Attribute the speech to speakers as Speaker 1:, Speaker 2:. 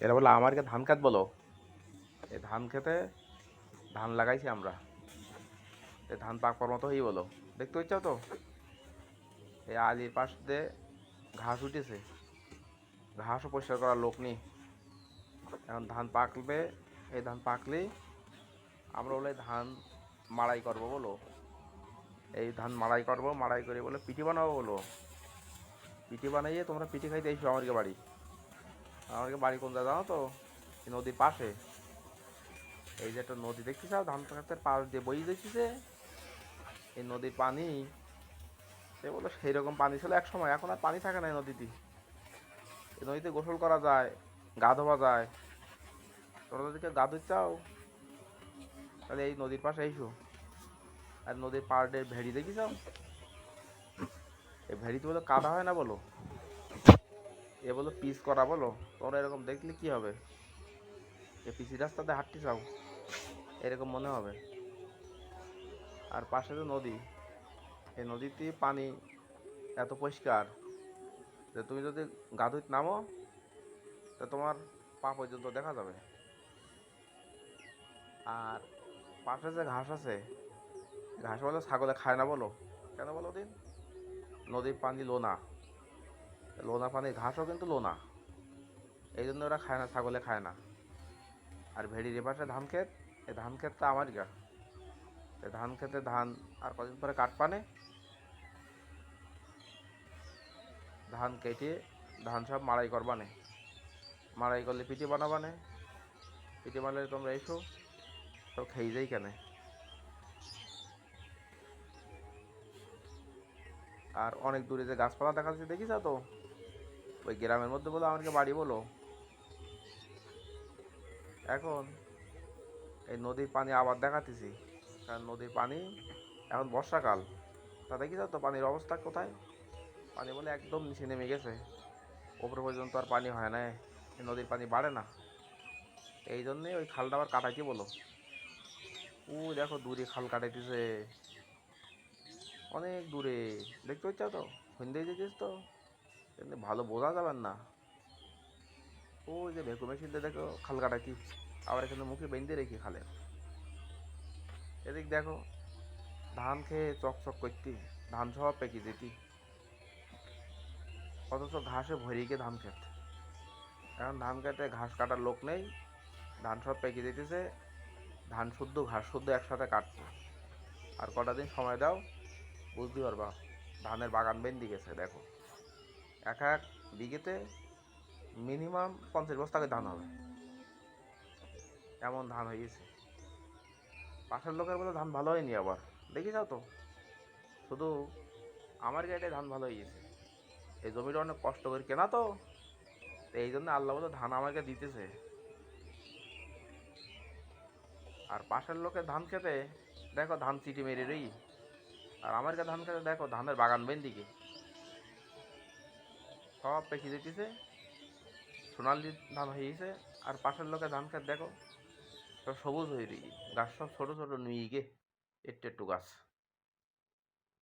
Speaker 1: এরা বলে আমারকে ধান খেত বলো। এই ধান খেতে ধান লাগাইছি আমরা। এই ধান পাকবার মতো হয়ে বলো। দেখতে পাচ্ছ তো? এই আলির পাশ দিয়ে ঘাস উঠেছে। ঘাসও পরিষ্কার করার লোক নেই। এখন ধান পাকবে এই ধান পাকলেই আমরা বলে ধান মাড়াই করব বলো। এই ধান মাড়াই করব, মাড়াই করে বলে পিঠি বানাবো বলো। পিঠি বানাইয়ে তোমরা পিঠি খাইতে এসো আমাকে বাড়ি। আমাকে বাড়ি কোন জানো তো? নদীর পাশে। এই যে একটা নদী দেখছিস ধান খেতের পাশ দিয়ে বই দেখছিস এই নদীর পানি, সে বলে সেই রকম পানি ছিল এক সময়, এখন আর পানি থাকে না এই নদীতে। এই নদীতে গোসল করা যায়, গা ধোয়া যায়। তোমরা যদি কেউ গা ধুতে চাও, তাহলে এই নদীর পাশে এসো। আর নদীর পাড়ের ভেড়ি দেখিস এই ভেড়িতে বলে কাদা হয় না বলো? এ বলো পিস করা বলো? তোমরা এরকম দেখলে কি হবে? এ পিসি রাস্তাতে হাঁটতে চাও এরকম মনে হবে। আর পাশে তো নদী, এই নদীতে পানি এত পরিষ্কার যে তুমি যদি গাধুত নামো, তা তোমার পা পর্যন্ত দেখা যাবে। আর পাশে যে ঘাস আছে, ঘাস বলে ছাগলে খায় না বলো। কেন বলো দিন নদীর পানি লোনা লোনা পানি, ঘাসও কিন্তু লোনা। এই জন্য ওরা খায় না, ছাগলে খায় না। আর ভেড়ির এপাশে ধান ক্ষেত এই ধান ক্ষেতটা আমার গা। ধান খেতে ধান, আর কদিন পরে কাট পানে ধান কেটে, ধান সব মাড়াই করবানে। মাড়াই করলে পিঠে বানাবানে। পিঠে বানালে তোমরা এসো, সব খেয়ে যাই কেন। আর অনেক দূরে যে গাছপালা দেখা যাচ্ছে, দেখিস তো? ওই গ্রামের মধ্যে বলো, আমাকে বাড়ি বলো। এখন এই নদীর পানি আবার দেখাতেছি। কারণ নদীর পানি এখন বর্ষাকাল। তা দেখি তো পানির অবস্থা কোথায়? পানি বলে একদম নিচে নেমে গেছে। ওপরে পর্যন্ত আর পানি হয় না। এই নদীর পানি বাড়ে না। এই জন্যে ওই খালটা আবার কাটাইতে বলো। ও দেখো, দূরে খাল কাটাইতেছে। অনেক দূরে। দেখতে পাচ্ছ তো? সন্ধ্যে যেছিস তো? কিন্তু ভালো বোঝা যাবেন না। ওই যে ভেকু মেশিন দিয়ে দেখো, খাল কাটাইতি আবার এখানে মুখে বেঁধে রেখে খালে এদিক দেখো, ধান খেয়ে চকচক করতি, ধান সব পেকে যেতি। অথচ ঘাসে ভরিয়ে ধান খেত। এখন ধান খেতে ঘাস কাটার লোক নেই, ধান সব পেকে যেতেছে, ধান শুদ্ধ, ঘাস শুদ্ধ একসাথে কাটছে। আর কটা দিন সময় দাও, বুঝতে পারবা, ধানের বাগান বেঁধে গেছে, দেখো। এক এক বিঘেতে মিনিমাম পঞ্চাশ বস্তা করে ধান হবে। এমন ধান হয়ে গেছে পাশের লোকের বলে ধান ভালো হয়নি আবার। দেখি যাও তো। শুধু আমার গাড়িতে ধান ভালো হয়ে গেছে এই জমিটা অনেক কষ্ট করে কেনা তো। এই জন্য আল্লাহ বলে ধান আমাকে দিতেছে। আর পাশের লোকের ধান খেতে, দেখো ধান চিটি মেরে রই। আর আমার ধান খেতে, দেখো ধানের বাগান বেন দিকে সব পেকে যেতেছে সোনালি ধান হয়ে গেছে। আর পাশের লোকের ধান খেত দেখো, সব সবুজ হয়ে রয়েছে। গাছ সব ছোট ছোট নুয়ে গে একটু একটু গাছ।